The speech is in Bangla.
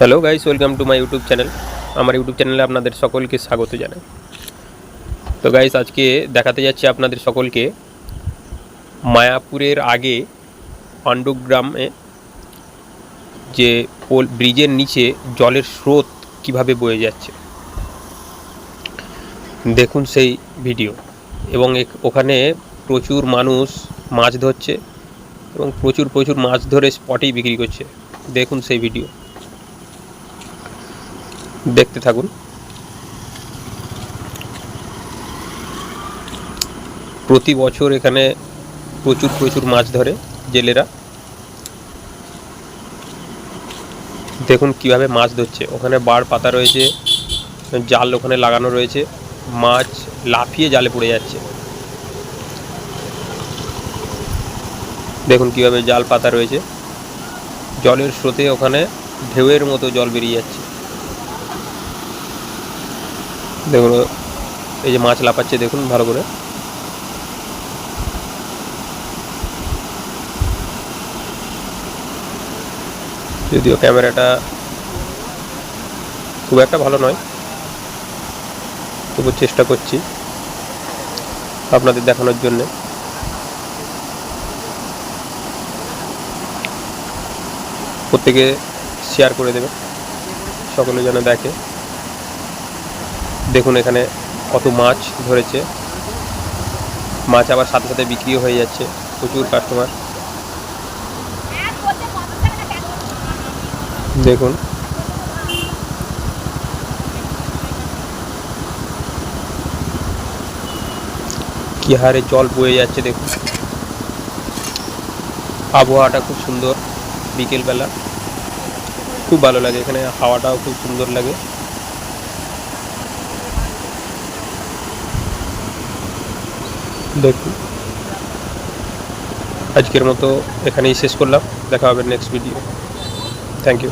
Hello guys welcome to my YouTube channel আমার ইউটিউব চ্যানেলে আপনাদের সকলকে স্বাগত জানাই। তো গাইস আজকে দেখাতে যাচ্ছি আপনাদের সকলকে মায়াপুরের আগে পাণ্ডুগ্রামে যে পোল ব্রিজের নিচে জলের স্রোত কীভাবে বয়ে যাচ্ছে। দেখুন সেই ভিডিও এবং ওখানে প্রচুর মানুষ মাছ ধরছে এবং প্রচুর প্রচুর মাছ ধরে স্পটেই বিক্রি করছে। দেখুন সেই ভিডিও দেখতে থাকুন। প্রতি বছর এখানে প্রচুর প্রচুর মাছ ধরে জেলেরা। দেখুন কীভাবে মাছ ধরছে। ওখানে বাড় পাতা রয়েছে, জাল ওখানে লাগানো রয়েছে, মাছ লাফিয়ে জালে পড়ে যাচ্ছে। দেখুন কীভাবে জাল পাতা রয়েছে। জলের স্রোতে ওখানে ঢেউয়ের মতো জল বেরিয়ে যাচ্ছে। দেখুন, এই যে মাছ লাফাচ্ছে, দেখুন ভালো করে। যদিও ক্যামেরাটা খুব একটা ভালো নয়, তবু চেষ্টা করছি আপনাদের দেখানোর জন্যে। প্রত্যেকে শেয়ার করে দেবে, সকলে যেন দেখে। দেখুন এখানে কত মাছ ধরেছে। মাছ আবার সাথে সাথে বিক্রিও হয়ে যাচ্ছে, প্রচুর কাস্টমার দেখুন। কি হারে জল বয়ে যাচ্ছে দেখুন। আবহাওয়াটা খুব সুন্দর, বিকেলবেলা। খুব ভালো লাগে, এখানে হাওয়াটাও খুব সুন্দর লাগে। দেখুন। আজকের মতো এখানেই শেষ করলাম। দেখা হবে নেক্সট ভিডিও থ্যাংক ইউ